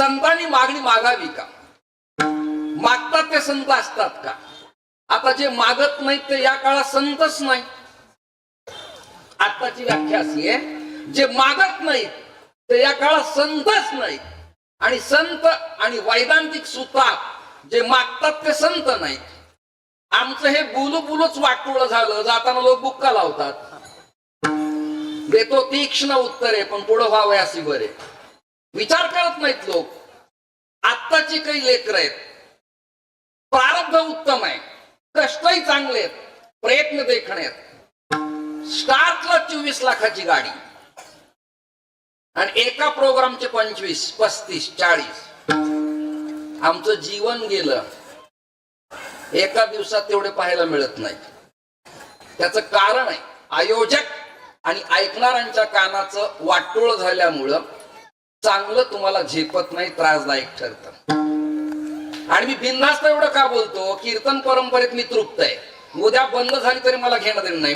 संतांनी मागणी मागावी का? मागतात ते संत असतात का? आता जे मागत नाहीत ते या काळात संतच नाही. आताची व्याख्या अशी आहे जे मागत नाहीत ते या काळात संतच नाहीत आणि संत आणि वैदांतिक सूत्रात जे मागतात ते संत नाहीत. आमचं हे बोलू बुलूच वाटोळ झालं जाताना लोक बुक्का लावतात. देतो तीक्ष्ण उत्तरे पण पुढं व्हावं अशी बरे. विचार करत नाहीत लोक. आत्ताची काही लेकर आहेत. प्रारब्ध उत्तम आहे. कष्टही चांगले आहेत. प्रयत्न देखणे आहेत. स्टार्टला चोवीस लाखाची गाडी. आणि एका प्रोग्रामचे पंचवीस पस्तीस चाळीस. आमचं जीवन गेलं. एका दिवसात तेवढे पाहायला मिळत नाही त्याचं कारण आहे आयोजक आणि ऐकणाऱ्यांच्या कानाचं वाटोळ झाल्यामुळं चांगलं तुम्हाला झेपत नाही त्रासदायक ठरत. आणि मी बिनधास्त एवढं का बोलतो? कीर्तन परंपरेत मी तृप्त आहे. उद्या बंद झाली तरी मला घेणं देणं नाही.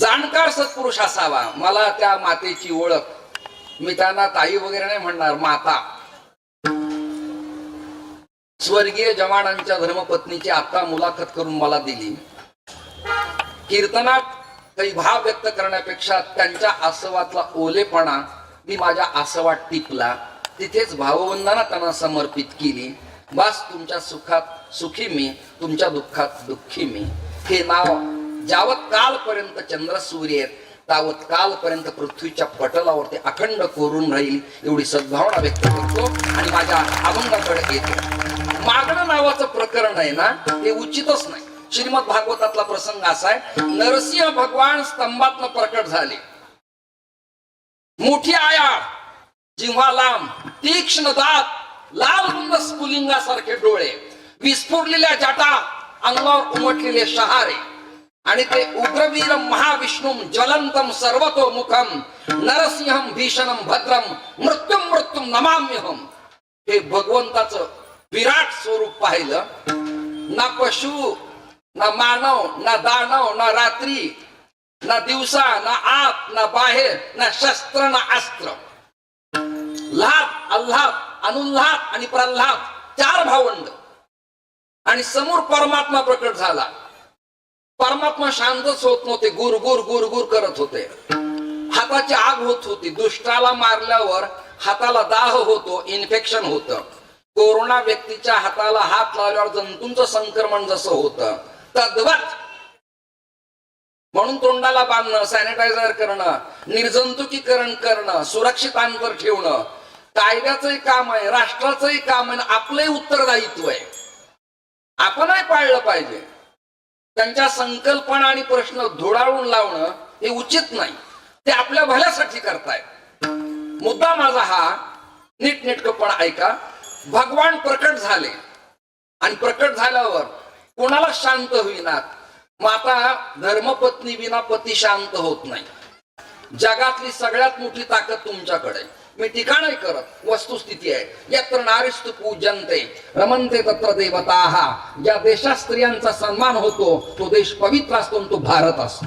जाणकार सत्पुरुष असावा. मला त्या मातेची ओळख. मी त्यांना ताई वगैरे नाही म्हणणार माता. स्वर्गीय जवानांच्या धर्मपत्नीची आता मुलाखत करून मला दिली. कीर्तनात काही भाव व्यक्त करण्यापेक्षा त्यांच्या आसवातला ओलेपणा मी माझ्या आसवात टिपला. तिथेच भाववंदना त्यांना समर्पित केली. बास तुमच्या सुखात सुखी मी तुमच्या दुःखात दुःखी मी. हे नाव जावत कालपर्यंत चंद्र सूर्य आहेत. तावत कालपर्यंत पृथ्वीच्या पटलावरती अखंड कोरून राहील एवढी सद्भावना व्यक्त करतो आणि माझ्या अभंगाकडे येतो. मागणं नावाचं प्रकरण आहे ना हे उचितच नाही. श्रीमद भागवतातला प्रसंग असा आहे नरसिंह भगवान स्तंभातनं प्रकट झाले. मोठी आया जिव्हा लांब तीक्ष्ण दात लाल रुंद स्फुलिंगासारखे डोळे विस्फुरलेल्या जटा अंगावर उमटलेले शहारे आणि ते उग्रवीर महाविष्णू ज्वलंतम सर्वतोमुखम नरसिंहम भीषणम भद्रम मृत्युम मृत्युम नमाम्यहम हे भगवंताचं विराट स्वरूप पाहिलं. ना पशु ना मानव ना दानव ना रात्री ना दिवसा ना आत ना बाहेर ना शस्त्र ना अस्त्र. लाभ अल्लाद अनुल्लाद आणि प्रल्हाद चार भावंड. आणि समोर परमात्मा प्रकट झाला. परमात्मा शांतच होत नव्हते गुर गुर गुर गुर करत होते. हाताची आग होत होती. दुष्टाला मारल्यावर हाताला दाह होतो इन्फेक्शन होतं. कोरोना व्यक्तीच्या हाताला हात लावल्यावर जंतूंचं संक्रमण जसं होतं तद्वत म्हणून तोंडाला बांधणं सॅनिटायझर करणं निर्जंतुकीकरण करणं सुरक्षित अंतर ठेवणं कायद्याचंही काम आहे राष्ट्राचंही काम आहे आपलंही उत्तरदायित्व आहे. आपणही पाळलं पाहिजे. त्यांच्या संकल्पना आणि प्रश्न धुडाळून लावणं हे उचित नाही. ते आपल्या भल्यासाठी करतायत. मुद्दा माझा हा नीटनेटकपणा ऐका. भगवान प्रकट झाले. आणि प्रकट झाल्यावर कोणाला शांत होईनात? माता धर्मपत्नी विना पती शांत होत नाही. जगातली सगळ्यात मोठी ताकद तुमच्याकडे. मी ठिकाण करत वस्तुस्थिती आहे. यत्र नारिस्तु पूजनते रमनते तत्र देवताहा ज्या देशात स्त्रियांचा सन्मान होतो तो देश पवित्र असतो तो भारत असतो.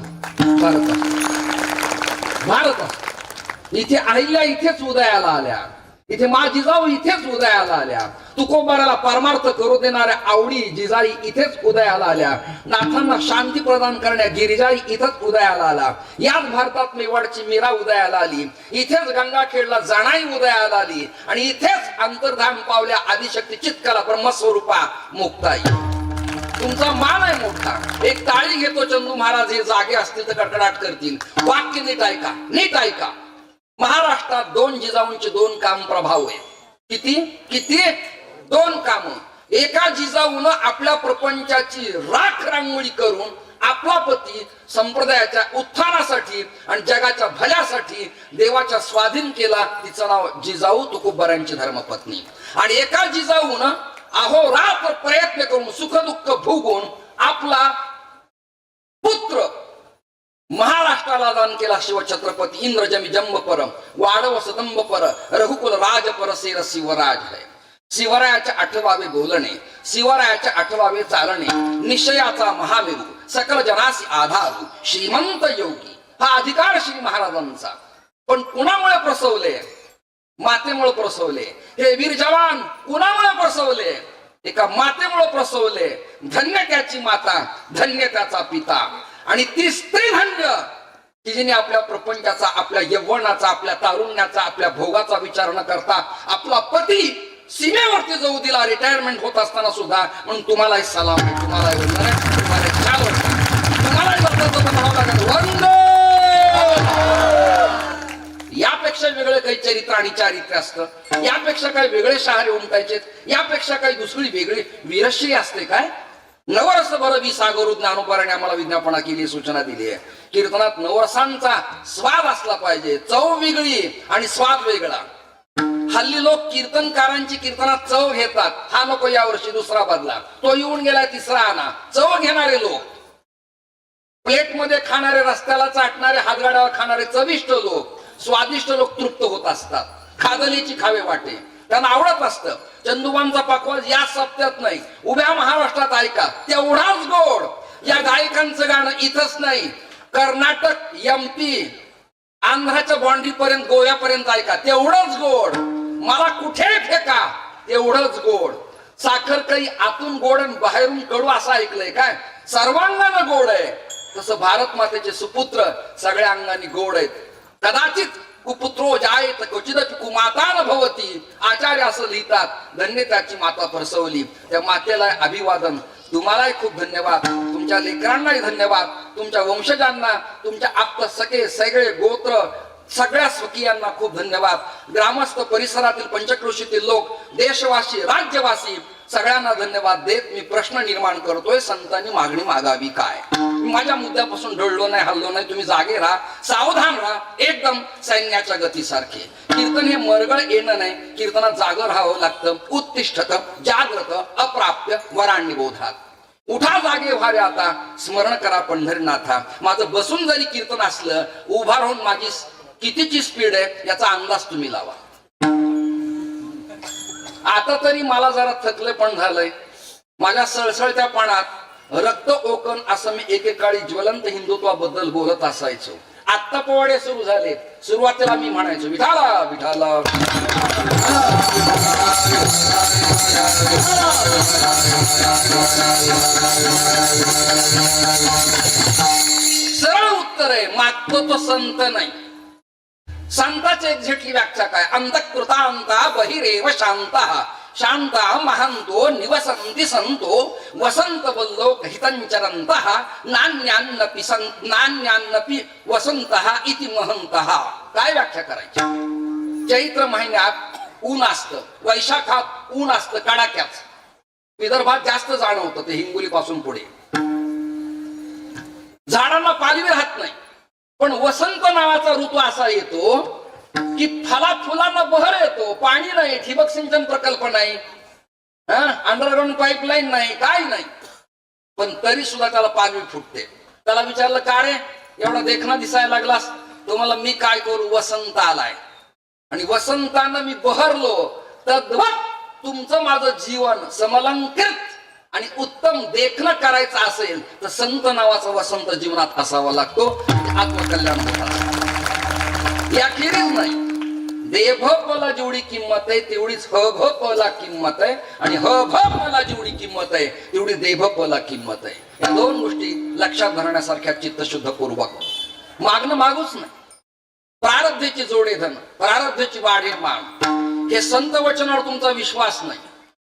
भारत असतो. भारत असतो. इथे आईला इथेच उदयाला आल्या. इथे मा जिजाऊ इथेच उदयाला आल्या. तुकोबाराला परमार्थ करू देणाऱ्या आवडी जिजाई इथेच उदयाला आल्या. नाथांना शांती प्रदान करण्या गिरिजाई इथेच उदयाला आला याच भारतात मेवाडची मीरा उदयाला आली. इथेच गंगाखेडला जाणाई उदयाला आली. आणि इथेच अंतर्धाम पावल्या आदिशक्ती चित्कला ब्रह्मस्वरूपा मुक्ताई. तुमचा मान आहे मोठा. एक ताळी घेतो चंदू महाराज हे जागे असतील तर कडकडाट करतील. वाक्य नीट ऐका नीट ऐका. महाराष्ट्रात दोन जिजाऊंचे दोन काम प्रभाव आहे किती? किती? दोन काम. एका जिजाऊन आपल्या प्रपंचाची राख रांगोळी करून आपला पती संप्रदायाच्या उत्थानासाठी आणि जगाच्या भल्यासाठी देवाच्या स्वाधीन केला. तिचं नाव जिजाऊ तुकोबरांची धर्मपत्नी. आणि एका जिजाऊन अहोरात्र प्रयत्न करून सुख दुःख भोगून आपला पुत्र महाराष्ट्राला दान केला शिवछत्रपती इंद्रजमी जम्ब परम वाढव सदंब पर रघुकुल राज परसेर शिवराज है. शिवरायाचे आठवावे बोलणे शिवरायाचे आठवावे चालणे निश्चयाचा महामेरू सकल जनासी आधारू श्रीमंत योगी हा अधिकार श्री महाराजांचा. पण कुणामुळे प्रसवले? मातेमुळे प्रसवले. हे वीर जवान कुणामुळे प्रसवले? एका मातेमुळे प्रसवले. धन्य त्याची माता धन्य त्याचा पिता. आणि ती स्त्री धन्य की जिने आपल्या प्रपंचाचा आपल्या यव्वनाचा आपल्या तारुण्याचा आपल्या भोगाचा विचार न करता आपला पती सीमेवरती जाऊ दिला. रिटायरमेंट होत असताना सुद्धा म्हणून तुम्हालाही सलाम तुम्हालाही वंदन छान तुम्हालाही यापेक्षा वेगळं काही चरित्र आणि चारित्र्य असतं. यापेक्षा काही वेगळे शहारे उमटायचे यापेक्षा काही दुसरी वेगळी वीरश्री असते काय? नवरस बरं सागरू ज्ञानोपाराने आम्हाला विज्ञापना केली सूचना दिली आहे. कीर्तनात नवरसांचा स्वाद असला पाहिजे चव वेगळी आणि स्वाद वेगळा. हल्ली लोक कीर्तनकारांची कीर्तनात चव घेतात. हा नको यावर्षी दुसरा बदला. तो येऊन गेला तिसरा आणा. चव घेणारे लोक. प्लेटमध्ये खाणारे रस्त्याला चाटणारे हातगाड्यावर खाणारे चविष्ट लोक. स्वादिष्ट लोक तृप्त होत असतात. खादलीची खावे वाटे. त्यांना आवडत असतं चंदुबांचा पकवाज या सप्त्यात नाही. उभ्या महाराष्ट्रात ऐका तेवढाच गोड. या गायकांचं गाणं इथंच नाही. कर्नाटक एमपी आंध्राच्या बाउंड्री पर्यंत गोव्यापर्यंत ऐका तेवढंच गोड. मला कुठे फेका तेवढंच गोड. साखर काही आतून गोड आणि बाहेरून कडू असं ऐकलंय काय? सर्वांगानं गोड आहे. तसं भारत मातेचे सुपुत्र सगळ्या अंगाने गोड आहेत. कदाचित कुपुत्रो जायत क्वचित कुमाता न भवती. आचार्य असं लिहितात. धन्य त्याची माता प्रसवली त्या मातेला अभिवादन. तुम्हालाही खूप धन्यवाद. तुमच्या लेकरांनाही धन्यवाद. तुमच्या वंशजांना तुमच्या आप्त सगळे सगळे गोत्र सगळ्या स्वकीयांना खूप धन्यवाद. ग्रामस्थ परिसरातील पंचक्रोशीतील लोक देशवासी राज्यवासी सगळ्यांना धन्यवाद देत मी प्रश्न निर्माण करतोय संतांनी मागणी मागावी काय? माझ्या मुद्द्यापासून ढळलो नाही हल्लो नाही तुम्ही जागे राहा सावधान राहा एकदम सैन्याच्या गतीसारखे. कीर्तन हे मरगळ येणं नाही कीर्तनात जाग राहावं लागतं उत्तिष्ठत जाग्रत अप्राप्य वरांनी बोधात उठा जागे व्हावे आता स्मरण करा पंढरीनाथा. माझं बसून जरी कीर्तन असलं उभा राहून माझी कितीची स्पीड आहे याचा अंदाज तुम्ही लावा. आता तरी मला जरा थकले पण झालंय. माझ्या सळसळत्या पाण्यात रक्त ओकन असं मी एकेकाळी ज्वलंत हिंदुत्वाबद्दल बोलत असायचो. आत्ता पोवाडे सुरू झाले. सुरुवातीला मी म्हणायचो विठाला विठाला. सरळ उत्तर आहे मागतो तो संत नाही. संताची एक्झॅक्टली व्याख्या काय? अंतकृतांता बहिरेव शांत. शांत महंतो निवसंती संतो. वसंत बल्लो हितंचरंत नान्यान्नपि सं नान्यान्नपि वसंत इति महंत काय व्याख्या करायची? चैत्र महिन्यात ऊन असतं. वैशाखात ऊन असतं. कडाक्याच विदर्भात जास्त जाणवतं ते हिंगोली पासून पुढे. झाडांना पालवी राहत नाही. पण वसंत नावाचा ऋतू असा येतो की फला फुलांना बहर येतो पाणी नाही ठिबक सिंचन प्रकल्प नाही. अंडरग्राऊंड पाईपलाईन नाही काय नाही. पण तरी सुद्धा त्याला पाणी फुटते. त्याला विचारलं का रे? एवढा देखणा दिसायला लागलास. तुम्हाला मी काय करू? वसंत आलाय. आणि वसंतानं मी बहरलो तद्वत तुमचं माझं जीवन समलंकृत आणि उत्तम देखणं करायचं असेल तर संत नावाचा वसंत जीवनात असावा लागतो. आत्मकल्याण होत याखेरीज नाही. देभपला जेवढी किंमत आहे तेवढीच ह भ पला किंमत आहे. आणि ह भ जेवढी किंमत आहे तेवढी देभ पला किंमत आहे. या दोन गोष्टी लक्षात धरण्यासारख्या चित्तशुद्ध पूर्वक मागणं मागूच नाही. प्रारब्धेची जोडे धन प्रारब्धेची वाढे माग. हे संत वचनावर तुमचा विश्वास नाही.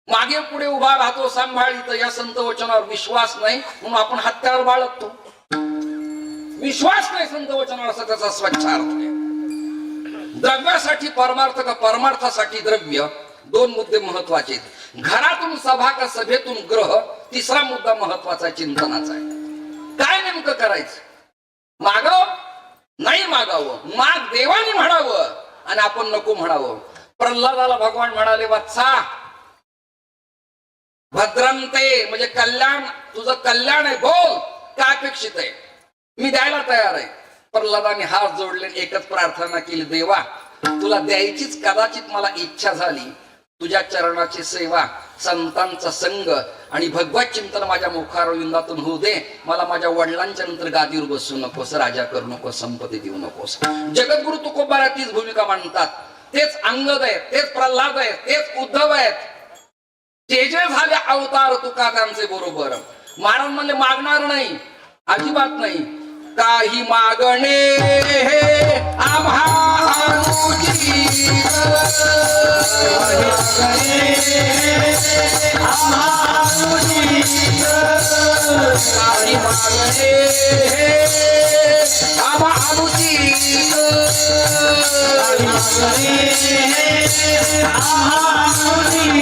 मागे पुढे उभा राहतो सांभाळीत या संत वचनावर विश्वास नाही म्हणून आपण हत्यार बाळगतो. विश्वास नाही संत वचनावर असा त्याचा स्वच्छार्थ आहे. द्रव्यासाठी परमार्थ का परमार्थासाठी द्रव्य? दोन मुद्दे महत्त्वाचे आहेत. घरातून सभा का सभेतून ग्रह? तिसरा मुद्दा महत्त्वाचा चिंतनाचा आहे. काय नेमकं करायचं? मागाव? नाही मागावं. माग देवाने म्हणावं आणि आपण नको म्हणावं. प्रल्हादाला भगवान म्हणाले वत्सा भद्रंते म्हणजे कल्याण तुझं कल्याण आहे बोल. काय अपेक्षित आहे? मी द्यायला तयार आहे. प्रल्हादाने हात जोडले एकच प्रार्थना केली देवा तुला द्यायचीच कदाचित मला इच्छा झाली. तुझ्या चरणाची सेवा संतांचा संग आणि भगवत चिंतन माझ्या मुखारविंदातून होऊ दे. मला माझ्या वडिलांच्या नंतर गादीवर बसू नकोस राजा करू नकोस संपत्ती देऊ नकोस. जगद्गुरु तुकोबाला तीच भूमिका मांडतात. तेच अंगद आहेत तेच प्रल्हाद आहेत तेच उद्धव आहेत. ते जे झाले अवतार तुका त्यांचे बरोबर. महाराज म्हणले मागणार नाही अजिबात नाही. काही मागणे हे काही मागणे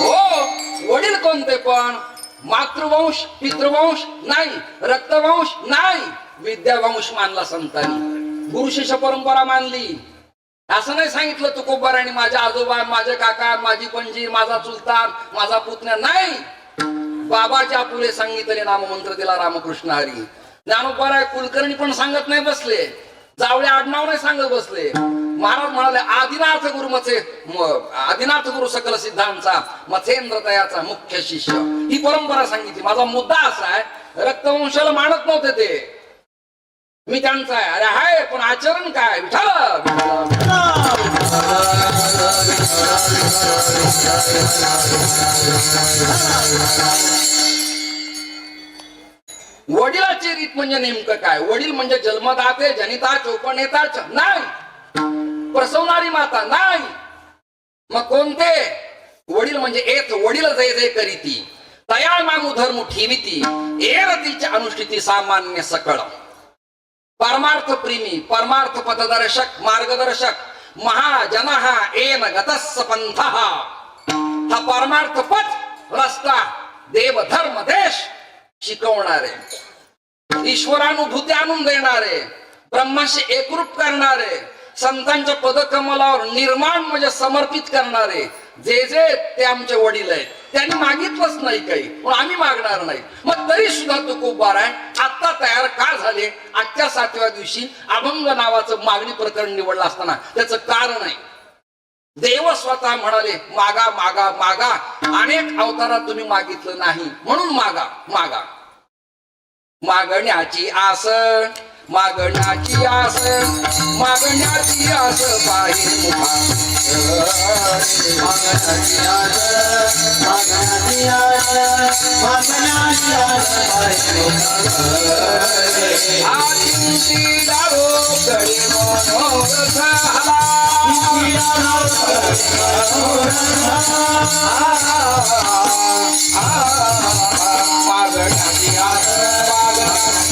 हो, वडील कोणते पण? मातृवंश पितृवंश नाही रक्तवंश नाही. विद्यावंश मानला संतांनी. गुरु शिष्य परंपरा मानली. असं नाही सांगितलं तुकोबर आणि माझ्या आजोबा माझे काका माझी पणजी माझा सुलतान माझा पुतण्या नाही. बाबाच्या पुढे सांगितले नाममंत्र दिला रामकृष्ण हरी. ज्ञानोपाराय कुलकर्णी पण सांगत नाही बसले. जावळे आडनाव नाही सांगत बसले. महाराज म्हणाले आदिनाथ गुरु मचे आदिनाथ गुरु सकल सिद्धांचा मथेंद्र तयाचा मुख्य शिष्य. ही परंपरा सांगितली. माझा मुद्दा असा आहे रक्तवंशाला मानत नव्हते ते. मी त्यांचा आहे. अरे हाय पण आचरण काय? विठाल वडिलाची रीत म्हणजे नेमकं काय? वडील म्हणजे जन्मदाते जनिता चोपणेता च- नाही प्रसवणारी माता नाही मग कोणते? वडील म्हणजे एक वडील जय जय करीती. तया मागू धर्म ठेविती. एरतीच्या अनुष्ठिती सामान्य सकळ. परमार्थ प्रेमी परमार्थ पथदर्शक मार्गदर्शक. महाजन एन गतस्स पंथ हा परमार्थ पथ रस्ता देव धर्म देश शिकवणारे. ईश्वरानुभूती आणून देणारे ब्रह्माशी एकरूप करणारे संतांच्या पदकमलावर निर्माण म्हणजे समर्पित करणारे जे जे ते आमचे वडील आहेत. त्यांनी मागितलंच नाही काही. पण आम्ही मागणार नाही. मग तरी सुद्धा तो खूप बारा आहे आता तयार का झाले? आजच्या सातव्या दिवशी अभंग नावाचं मागणी प्रकरण निवडलं असताना त्याचं कारण आहे. देव स्वतः म्हणाले मागा मागा मागा. अनेक अवतारात तुम्ही मागितलं नाही. म्हणून मागा मागा. मागण्याची आस मागण्याची आस मागण्याची आस बाई मागण्याची आस मागण्याची आस मागण्याची आस बाई डारो कडे मनोरथ आला. मागण्याची आस मागण्याची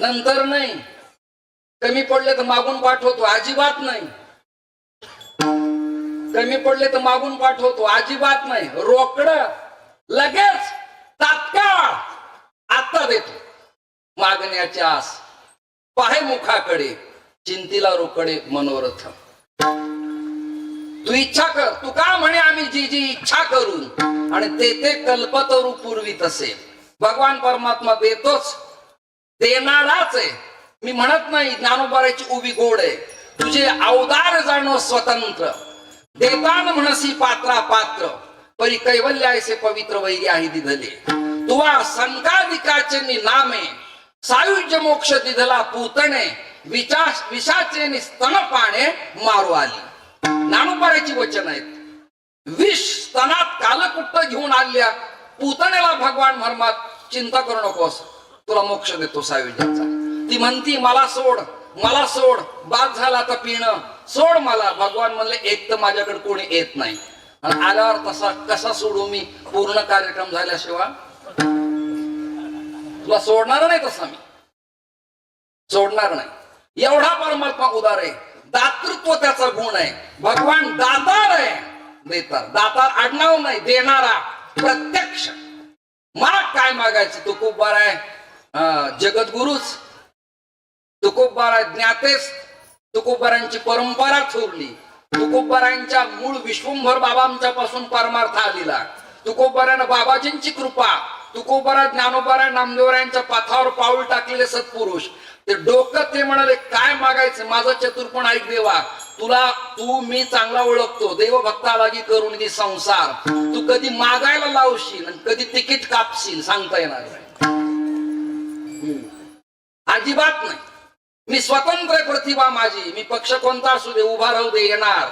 नंतर नाही. कमी पडले तर मागून पाठवतो अजिबात नाही. कमी पडले तर मागून पाठवतो अजिबात नाही. रोकड लगेच तात्काळ आता देतो. मागण्याची आस पाहे मुखाकडे चिंतीला रोकडे मनोरथ. तू इच्छा कर तू का म्हणे आम्ही जी जी इच्छा करू आणि ते ते कल्पतरू पूर्वी तसे. भगवान परमात्मा देतोच. देणाराच आहे. मी म्हणत नाही ज्ञानोबाराची उभी गोड आहे. तुझे अवदार जाणो स्वतंत्र. देतान म्हणसी पात्रा पात्र. परी कैवल्यायसे पवित्र वैरी आहे दिधले. तुवा संकाधिकाचे नामे. सायुज्य मोक्ष दिधला पूतणे. विचास विषाचे नि स्तन पाणे मारू आली. ज्ञानोबाराची वचन आहेत. विष स्तनात कालकुट्ट घेऊन आल्या. पूतणेला भगवान मर्मात चिंता करू नकोस. तुला मोक्ष देतो सायुज्याचा. ती म्हणती मला सोड मला सोड बाद झाला तर पिणं. सोड मला. भगवान म्हणले एक तर माझ्याकडे कोणी येत नाही. आणि आल्यावर तसा कसा सोडू मी? पूर्ण कार्यक्रम झाल्याशिवाय तुला सोडणार नाही तसा मी. सोडणार नाही. एवढा परमात्मा उदार आहे. दातृत्व त्याचा गुण आहे. भगवान दातार आहे. देतार दातार आडनाव नाही देणारा प्रत्यक्ष. मला काय मागायचं? तू खूप बरा आहे. जगद्गुरुच तुकोबारा ज्ञातेच तुकोबारांची परंपरा थोरली तुकोबारांच्या मूळ विश्वंभर बाबांच्या पासून परमार्थ आलेला. तुकोबारानं बाबाजींची कृपा तुकोबारा ज्ञानोबारा नामदेवरायांच्या पाथावर पाऊल टाकलेले सत्पुरुष. ते डोकं ते म्हणाले काय मागायचं? माझं चतुर्पण ऐक देवा. तुला तू मी चांगला ओळखतो. देव भक्ताभागी करून संसार. तू कधी मागायला लावशील आणि कधी तिकीट कापशील सांगता येणार नाही. अजिबात नाही. मी स्वतंत्र प्रतिभा माझी. मी पक्ष कोणता असू दे उभा राहू दे येणार.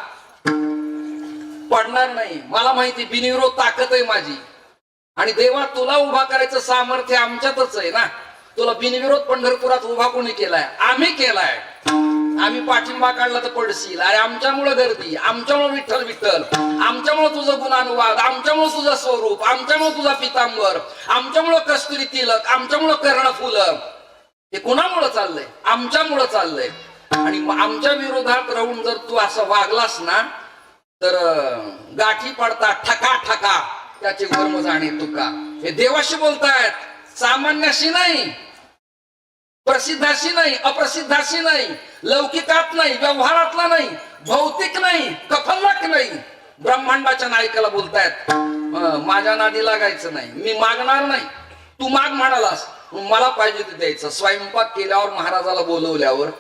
पडणार नाही. मला माहिती बिनविरोध ताकद आहे माझी. आणि देवा तुला उभा करायचं सामर्थ्य आमच्यातच आहे ना. तुला बिनविरोध पंढरपुरात उभा कोणी केलाय? आम्ही केलाय. आम्ही पाठिंबा काढला तर पडशील. अरे आमच्यामुळे गर्दी आमच्यामुळे विठ्ठल विठ्ठल. आमच्यामुळे तुझं गुणानुवाद आमच्यामुळे तुझं स्वरूप आमच्यामुळे तुझा पितांबर आमच्यामुळे कस्तुरी तिलक आमच्यामुळे कर्ण फुलं. हे कुणामुळं चाललंय? आमच्यामुळं चाललंय. आणि आमच्या विरोधात राहून जर तू असं वागलास ना तर गाठी पडता ठका ठका त्याचे वर्म जाणे तुका. हे देवाशी बोलतायत. सामान्याशी नाही. प्रसिद्धाशी नाही अप्रसिद्धाशी नाही लौकिकात नाही व्यवहारातला नाही भौतिक नाही कफलक नाही. ब्रह्मांडाच्या नायकाला बोलतायत माझ्या नादी लागायचं नाही मी मागणार नाही. तू माग म्हणालास मला पाहिजे ते द्यायचं. स्वयंपाक केल्यावर महाराजाला बोलवल्यावर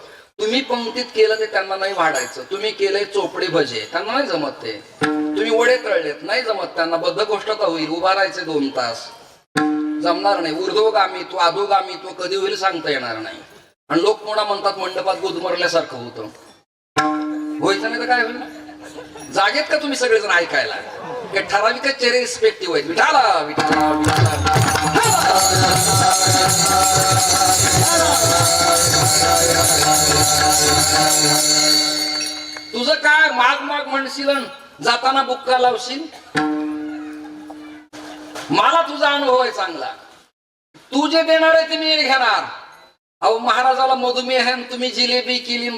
तुम्ही पंक्तीत केलं ते त्यांना नाही वाढायचं. तुम्ही केलंय चोपडे भजे त्यांना नाही जमत ते. तुम्ही वडे तळलेत नाही जमत त्यांना. बद्ध गोष्ट तर होईल उभा राहायचे दोन तास. जमणार नाही. ऊर्ध्वगामी तो अधोगामी तो कधी होईल सांगता येणार नाही. आणि लोक कोणा म्हणतात मंडपात गुदमरल्यासारखं होतं. व्हायचं नाही तर काय होईल? जागेत का तुम्ही सगळेजण ऐकायला? हे ठराविक चेहरे रिस्पेक्टिव्ह आहेत. विठाला विठाला विठाला तुझं काय? माग माग म्हणशील अन जाताना बुक्का लावशील? मला तुझा अनुभव आहे चांगला. तू जे देणार आहे ते मी घेणार. अहो महाराजाला मधुमेह तुम्ही जिलेबी केली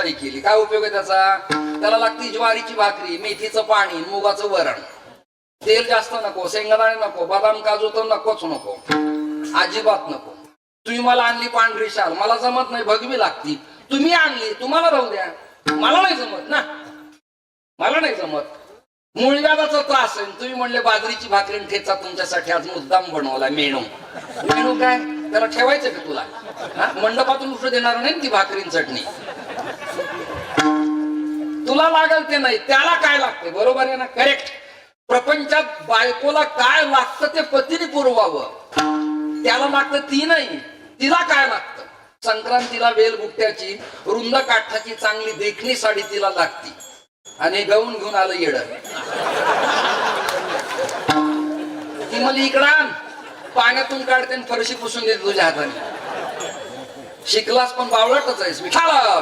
आणि केली. काय उपयोग आहे त्याचा? त्याला लागती ज्वारीची भाकरी मेथीचं पाणी मुगाचं वरण. तेल जास्त नको शेंगदाणे नको बदाम काजू तर नकोच नको. अजिबात नको. तुम्ही मला आणली पांढरी शाल. मला जमत नाही भगवी लागती. तुम्ही आणली तुम्हाला राहू द्या. मला नाही जमत ना. मला नाही जमत. मुळव्याचा त्रास आहे. तुम्ही म्हणले बाजरीची भाकरी ठेचा तुमच्यासाठी आज मुद्दाम बनवला मेणू मेणू काय? त्याला ठेवायचं का तुला? मंडपातून उठू देणार नाही ती भाकरी चटणी. तुला लागल ते नाही त्याला काय लागते बरोबर आहे ना? करेक्ट प्रपंचात बायकोला काय लागतं ते पतीने पुरवावं. त्याला लागतं ती नाही तिला काय लागतं? संक्रांतीला वेलबुट्ट्याची रुंद काठाची चांगली देखणी साडी तिला लागती. आणि गवून घेऊन आलं येड. ती मला इकडं पाण्यातून काढते आणि फरशी पुसून देते तुझ्या हाताने. शिकलास पण बावळटच आहेस. विठाला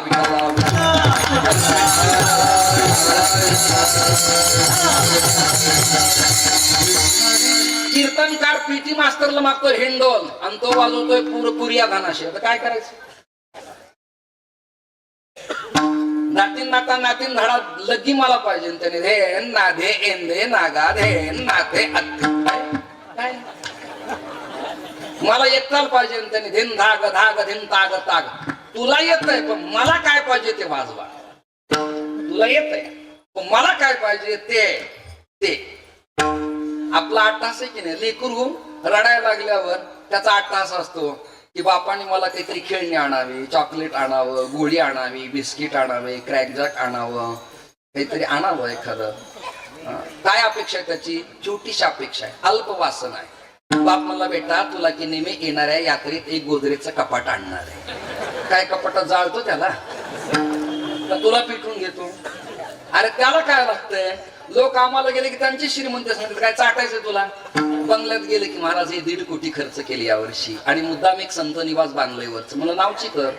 कीर्तनकार पीटी मास्तरला मागतोय हिंडोल. आणि तो वाजवतोय पुरपुरिया धानाशी. आता काय करायचं? नातीन नाता नातीन धडा लगी मला पाहिजे त्याने. धे नाधे एंदे नागा धे नाथे अत्ते. काय? मला एकटाल पाहिजे त्याने. धिन धाग धाग धिन ताग ताग. तुला येत नाही पण मला काय पाहिजे ते वाजवा. तुला येत आहे. पण मला काय पाहिजे ते ते. आपला आठ तास आहे की नाही? लेकरू रडायला लागल्यावर त्याचा आठ तास असतो. की बापाने मला काहीतरी खेळणी आणावी चॉकलेट आणावं गोळी आणावी बिस्किट आणावे क्रॅकजॅक आणावं काहीतरी आणावं एखादं. काय अपेक्षा आहे त्याची? छोटीशी अपेक्षा आहे. अल्प वासन आहे. बाप मला बेटा तुला की नेहमी येणाऱ्या यात्रेत एक गोदरेजचं कपाट आणणार आहे. काय कपाटात जाळतो त्याला? तर तुला पिटून घेतो. अरे त्याला काय लागतंय? लोक कामाला गेले की त्यांची श्रीमंत सांगतात काय चाटायचं तुला? बंगल्यात गेले की महाराज हे दीड कोटी खर्च केली यावर्षी आणि मुद्दाम एक संत निवास बांधलंय वरच मला नावची कर.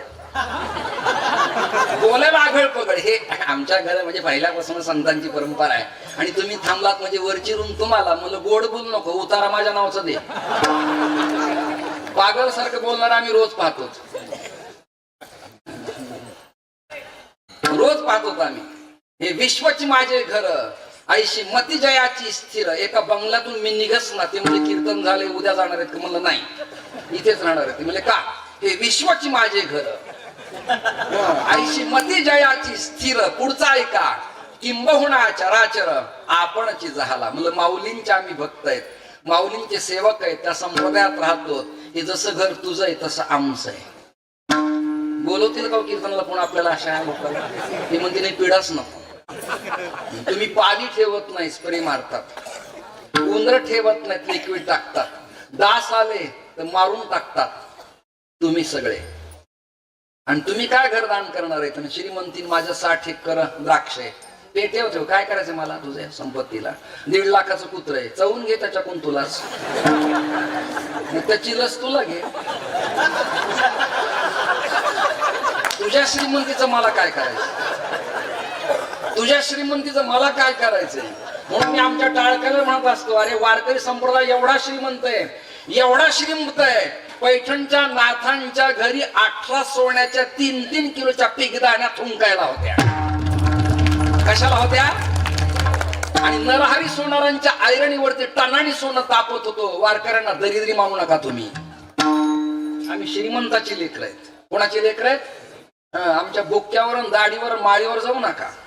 बोलायला आघळ पकड हे आमच्या घर म्हणजे पहिल्यापासून संतांची परंपरा आहे. आणि तुम्ही थांबलात म्हणजे वरची रूम तुम्हाला. मला गोड बोल नको. उतारा माझ्या नावचं दे. पागल सारखं बोलणार आम्ही रोज पाहतोच रोज पाहतो आम्ही. हे विश्वची माझे घर. ऐशी मती जयाची स्थिर. एका बंगल्यातून मी निघस ना ते म्हणजे कीर्तन झाले उद्या जाणार आहेत. म्हणलं नाही इथेच राहणार आहेत. म्हणजे का? हे विश्वची माझे घर. ऐशी मती जयाची स्थिर. पुढचा ऐका. किंबहुना चराचर आपणची झाला. म्हणजे माऊलींच्या आम्ही भक्त आहेत. माऊलींचे सेवक आहेत. त्या संप्रदायात राहतो. हे जसं घर तुझं आहे तसं आमचं आहे. बोलवतील का हो कीर्तनाला पण आपल्याला? अशा लोकांना ते म्हणते नाही पिढाच नको. तुम्ही पाणी ठेवत नाही स्प्रे मारतात. उंदर ठेवत नाहीत लिक्विड टाकतात. डास आले तर मारून टाकतात. तुम्ही सगळे. आणि तुम्ही काय घरदान करणार आहे? श्रीमंतीन माझ्या साठ एकर द्राक्ष आहे. ते ठेव ठेव. काय करायचं मला? तुझ्या संपत्तीला. दीड लाखाचं कुत्र आहे. चवून घे त्याच्याकून तुलाच. त्याची लस तुला घे. तुझ्या श्रीमंतीचं मला काय करायचं तुझ्या श्रीमंतीचं मला काय करायचंय? म्हणून मी आमच्या टाळक्याला म्हणत असतो अरे वारकरी संप्रदाय एवढा श्रीमंत आहे एवढा श्रीमंत आहे. पैठणच्या नाथांच्या घरी अठरा सोन्याच्या तीन तीन किलोच्या पिकदाण्या थुंकायला होत्या. कशाला होत्या? आणि नरहरी सोनारांच्या आयरणीवरती टनाणी सोनं तापत होतो. वारकऱ्यांना दरिद्री मानू नका तुम्ही. आम्ही श्रीमंताची लेकर आहेत. कोणाची लेकर आहेत? आमच्या बोक्यावर दाढीवर माळीवर जाऊ नका.